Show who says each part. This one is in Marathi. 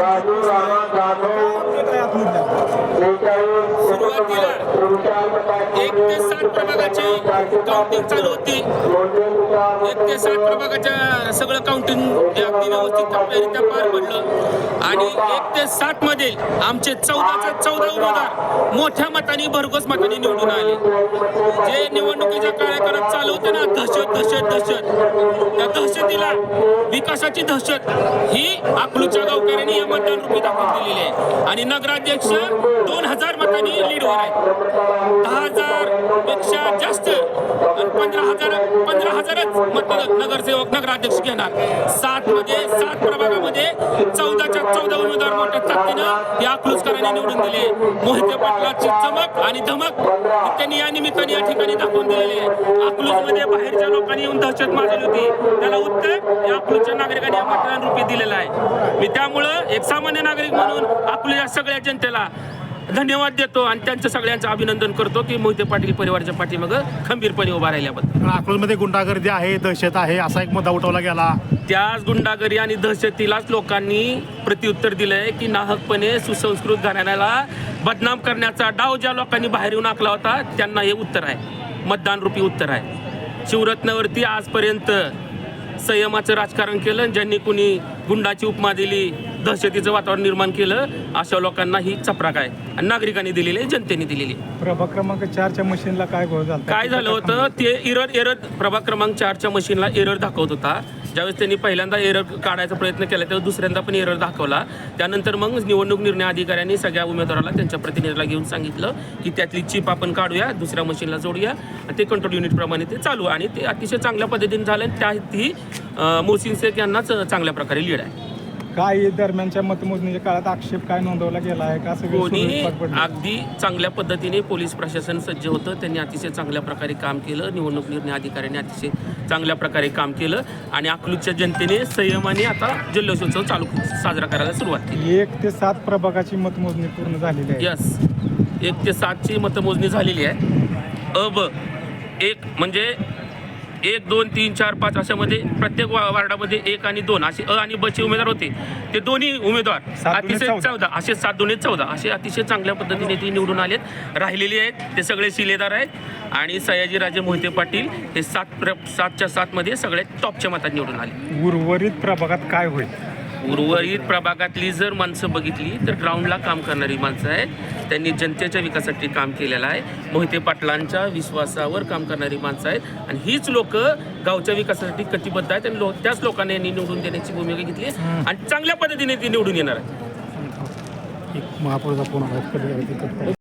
Speaker 1: राजू जाधव
Speaker 2: एक ते सात प्रभागाची काउंटिंग चालू होती. एक ते सात प्रभागाच्या सगळं काउंटिंग अगदी व्यवस्थित टप्प्यारित्या पार पडलं. आणि एक ते सात मध्ये आमचे चौदाचे चौदा उमेदवार मोठ्या मताने भरघोस मताने निवडून आले. जे निवडणुकीच्या कार्यक्रम चालू होते ना दहशत दहशत दहशत. त्या दहशतीला विकासाची दहशत ही अकलूच्या गावकऱ्यांनी या मतदान रूपी दाखवून दिलेली आहे. आणि नगराध्यक्ष दोन हजार मतांनी लीडवर आहे दहा हजारपेक्षा जास्त पंधरा हजार पंधरा हजारच मत नगरसेवक नगराध्यक्ष घेणार. सात मध्ये सात प्रभागा चौदाच्या चौदा उमेदवार मोठ्या ताकदीनं या अकलूजकरांनी निवडून दिले. मोहिते पाटलाची चमक आणि धमक त्यांनी या निमित्ताने या ठिकाणी दाखवून दिलेले अकलूजमध्ये बाहेरच्या लोकांनी येऊन दहशत माजली होती. त्याला उत्तर या अकलूजच्या नागरिकांनी या मतदान रूपी दिलेलं आहे. मी त्यामुळं एक सामान्य नागरिक म्हणून अकलूजच्या सगळ्या जनतेला धन्यवाद देतो आणि त्यांचं सगळ्यांचं अभिनंदन करतो की मोहिते पाटील परिवाराच्या पाठीमागं खंबीरपणे उभा राहिल्याबद्दल
Speaker 3: कारण अकलूजमध्ये गुंडागर्दी आहे दहशत आहे असा एक मुद्दा उठवला गेला.
Speaker 2: त्याच गुंडागरी आणि दहशतीलाच लोकांनी प्रत्युत्तर दिलंय की नाहकपणे सुसंस्कृत घराण्याला बदनाम करण्याचा डाव ज्या लोकांनी बाहेर येऊन आखला होता त्यांना हे उत्तर आहे. मतदान रूपी उत्तर आहे. शिवरत्नावरती आजपर्यंत संयमाचं राजकारण केलं ज्यांनी कुणी गुंडाची उपमा दिली दहशतीचं वातावरण निर्माण केलं अशा लोकांना ही चपराक आहे. आणि नागरिकांनी दिलेली आहे जनतेने दिलेली आहे.
Speaker 4: प्रभाग क्रमांक चारच्या मशीनला काय घोळ झाला?
Speaker 2: काय झालं होतं? ते एरर एरर प्रभाग क्रमांक चारच्या मशीनला एरर दाखवत होता. ज्यावेळेस त्यांनी पहिल्यांदा एरर काढायचा प्रयत्न केला तेव्हा दुसऱ्यांदा पण एरर दाखवला. त्यानंतर मग निवडणूक निर्णय अधिकाऱ्यांनी सगळ्या उमेदवाराला त्यांच्या प्रतिनिधीला घेऊन सांगितलं की त्यातली चिप आपण काढूया दुसऱ्या मशीनला जोडूया. आणि ते कंट्रोल युनिटप्रमाणे ते चालू आणि ते अतिशय चांगल्या पद्धतीने झालं आणि त्याही मोहसिन शेख यांनाच चांगल्या प्रकारे लीड आहे.
Speaker 4: काय दरम्यानच्या मतमोजणीच्या काळात आक्षेप काय नोंदवला गेला आहे? का सगळे
Speaker 2: कोणी
Speaker 4: पडले?
Speaker 2: अगदी चांगल्या पद्धतीने पोलीस प्रशासन सज्ज होतं. त्यांनी अतिशय चांगल्या प्रकारे काम केलं. निवडणूक निर्णय अधिकाऱ्यांनी अतिशय चांगल्या प्रकारे काम केलं. आणि अकलूजच्या जनतेने संयमाने आता जल्लोषोत्सव चालू साजरा करायला सुरुवात केली.
Speaker 4: एक ते सात प्रभागाची मतमोजणी पूर्ण झालेली आहे.
Speaker 2: यस एक ते सातची मतमोजणी झालेली आहे. अ ब एक म्हणजे एक दोन तीन चार पाच अशामध्ये प्रत्येक वा वार्डामध्ये एक आणि दोन असे अ आणि ब चे उमेदवार होते. ते दोन्ही उमेदवार
Speaker 4: सात दुणे
Speaker 2: अतिशय
Speaker 4: चौदा.
Speaker 2: चौदा असे सात दोन्ही चौदा असे अतिशय चांगल्या पद्धतीने ते निवडून आलेत. राहिलेले आहेत ते सगळे शिलेदार आहेत. आणि सयाजीराजे मोहिते पाटील हे सात प्र सातच्या सातमध्ये सगळ्यात टॉपच्या मतात निवडून आले.
Speaker 4: उर्वरित प्रभागात काय होईल?
Speaker 2: उर्वरित प्रभागातली जर माणसं बघितली तर ग्राउंडला काम करणारी माणसं आहेत. त्यांनी जनतेच्या विकासासाठी काम केलेलं आहे. मोहिते पाटलांच्या विश्वासावर काम करणारी माणसं आहेत. आणि हीच लोक गावच्या विकासासाठी कटिबद्ध आहेत आणि लो त्याच लोकांनी यांनी निवडून देण्याची भूमिका घेतली आहे. आणि चांगल्या पद्धतीने ती निवडून येणार आहे.
Speaker 3: एक महापौरचा फोन आला?